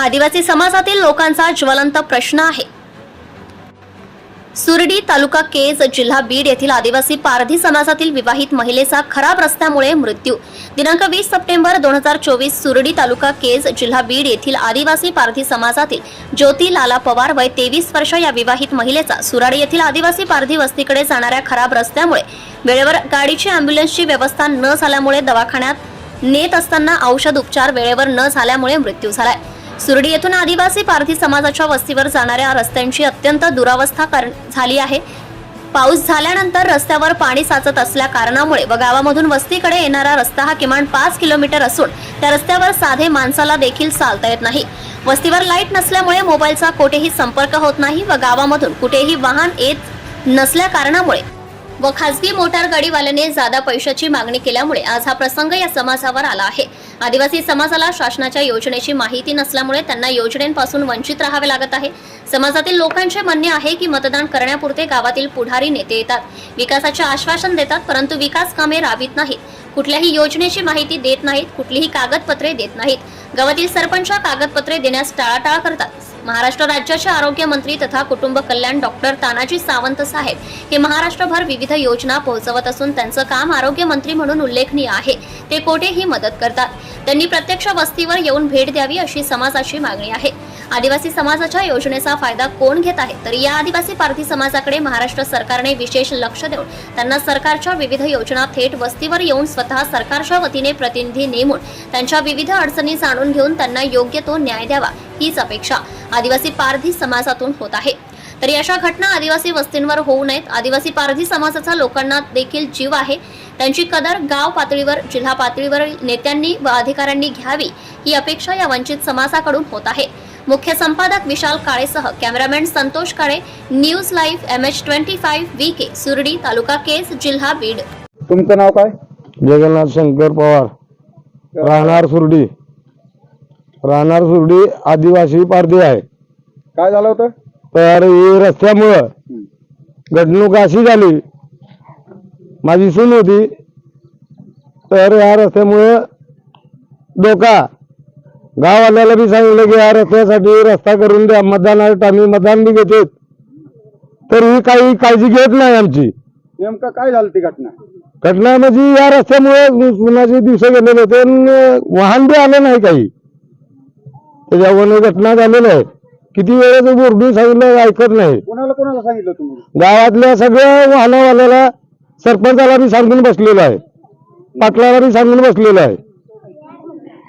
आदिवासी समाजातील लोकांचा ज्वलंत प्रश्न आहे. सुरडी तालुका केज जिल्हा बीड येथील आदिवासी पारधी समाजातील विवाहित महिलेचा खराब रस्त्यामुळे मृत्यू. दिनांक वीस सप्टेंबर दोन हजार चोवीस सुरडी तालुका केज जिल्हा बीड येथील आदिवासी पारधी समाजातील ज्योती लाला पवार वय तेवीस वर्ष या विवाहित महिलेचा सुराडी येथील आदिवासी पारधी वस्तीकडे जाणाऱ्या खराब रस्त्यामुळे वेळेवर गाडीची अँब्युलन्सची व्यवस्था न झाल्यामुळे दवाखान्यात नेत असताना औषध उपचार वेळेवर न झाल्यामुळे मृत्यू झालाय. सुरडी येथून आदिवासी पारधी समाजाच्या वस्तीवर जाणाऱ्या रस्त्यांची अत्यंत दुरावस्था कर- झाली आहे. पाऊस झाल्यानंतर रस्त्यावर पाणी साचत असल्या कारणामुळे व गावामधून वस्तीकडे येणारा रस्ता हा किमान पाच किलोमीटर असून त्या रस्त्यावर साधे माणसाला देखील चालता येत नाही. वस्तीवर लाइट नसल्यामुळे मोबाईलचा कुठेही संपर्क होत नाही व गावामधून कुठेही वाहन येत नसल्या कारणामुळे व खासगी मोटार गाडीवाल्याने जादा पैशाची मागणी केल्यामुळे आज हा प्रसंग या समाजावर आला आहे. आदिवासी समाजाला शासनाच्या योजनेची माहिती नसल्यामुळे त्यांना योजनेपासून वंचित राहावे लागत आहे. समाजातील लोकांचे म्हणणे आहे की मतदान करण्यापुरते गावातील पुढारी नेते येतात. विकासाचे आश्वासन देतात परंतु विकास कामे राबवित नाहीत. कुठल्याही योजनेची माहिती देत नाहीत कुठलीही कागदपत्रे देत नाहीत. गावातील सरपंच कागदपत्रे देण्यास टाळाटाळ करतात. महाराष्ट्र राज्याचे आरोग्य मंत्री तथा कुटुंब कल्याण डॉक्टर तानाजी सावंत साहेब हे महाराष्ट्रभर विविध योजना पोहोचवत असून त्यांचं काम आरोग्य मंत्री म्हणून उल्लेखनीय आहे. ते कोठेही मदत करतात. त्यांनी प्रत्यक्ष वस्तीवर येऊन भेट द्यावी अशी समाजाची मागणी आहे. आदिवासी समाजाच्या योजनेचा फायदा कोण घेत आहे? तर या आदिवासी पारधी समाजाकडे महाराष्ट्र सरकारने विशेष लक्ष देऊन त्यांना सरकारच्या विविध योजना थेट वस्तीवर येऊन स्वतः सरकारच्या वतीने प्रतिनिधी नेमून त्यांच्या विविध अडचणी जाणून घेऊन त्यांना योग्य तो न्याय द्यावा हीच अपेक्षा आदिवासी पारधी समाजातून होत आहे. तरी अशा घटना आदिवासी वस्तींवर होऊ नयेत. आदिवासी पारधी समाजाचा लोकांना देखील जीव आहे. त्यांची कदर गाव पातळीवर जिल्हा पातळीवर नेत्यांनी व अधिकाऱ्यांनी घ्यावी ही अपेक्षा या वंचित समाजाकडून होत आहे. मुख्य संपादक Vishal काळेसह cameraman Santosh Kale news live M H twenty five V K Surdi taluka Kej जिल्हा बीड. तुमचं नाव काय? जगन्नाथ शंकर पवार. राहणार सुरडी. राहणार सुरडी आदिवासी पारधी आहे. काय झालं होतं? तर ही रस्त्यामुळं घडणूक अशी झाली. माझी सून होती. तर या रस्त्यामुळं धोका गाववाल्याला बी सांगितलं की या रस्त्यासाठी रस्ता करून द्या. मतदानात आम्ही मतदान बी घेतो. तर ही काही काळजी घेत नाही आमची. नेमकं काय झालं ती घटना? घटना म्हणजे या रस्त्यामुळे सुनाचे दिवस गेलेले होते आणि वाहन बी आलं नाही काही. त्याच्यावर घटना झालेलं आहे. किती वेळेस बोर्डून सांगितलं ऐकत नाही. कोणाला कोणाला सांगितलं तुम्ही? गावातल्या सगळ्या वाहनवाल्याला सरपंचाला बी सांगून बसलेलं आहे. पाटलाला बी सांगून बसलेलं आहे.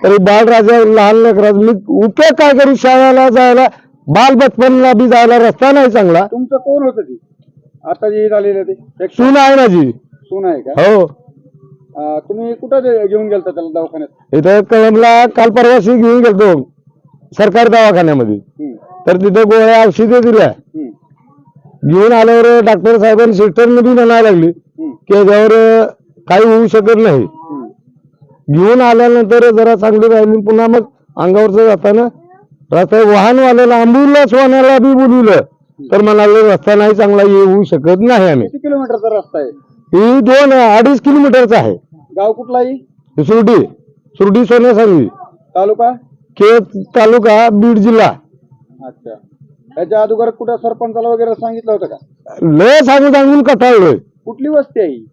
तरी बालराजा लहान लेकरात मी उपयोग काय करू शाळेला जायला बाल बचपनला बी जायला रस्ता नाही चांगला. तुमचं कोण होतं ती? आता जे झालेलं ते. एक सून आहे माझी सून आहे का? हो. अं, तुम्ही कुठं ते घेऊन गेलता त्याला दवाखान्यात? इथं कळमला काल परवाशी घेऊन गेलतो. सरकारी दवाखान्यामध्ये. हम्म, तर तिथं गोळ्या औषधे दिल्या. घेऊन आल्यावर डॉक्टर साहेबांनी सिस्टरने बी म्हणायला लागली की याच्यावर काही होऊ शकत नाही. घेऊन आल्यानंतर जरा चांगली राहिली. पुन्हा मग अंगावरचं जाताना रस्ता वाहनवाल्याला अँब्युलन्स वाहनाला बी बोलवलं. तर म्हणाले रस्ता नाही चांगला येऊ शकत नाही आम्ही. किलोमीटरचा रस्ता आहे? ही दोन अडीच किलोमीटरचा आहे. गाव कुठलाही? सुरडी. सुरडी सोन्यासांगी. तालुका? के तालुका बीड जिल्हा. अच्छा. त्याच्या अगोदर कुठं सरपंचाला वगैरे सांगितलं होतं का? लय सांगून सांगून कटाळलोय. कुठली वस्ती आहे ही?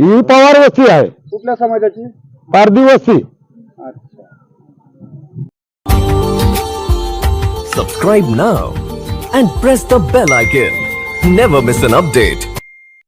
ही पवार वस्ती आहे. कुठल्या समाजाची? पारधी वस्ती. अच्छा. Subscribe now and press the bell icon. Never miss an update.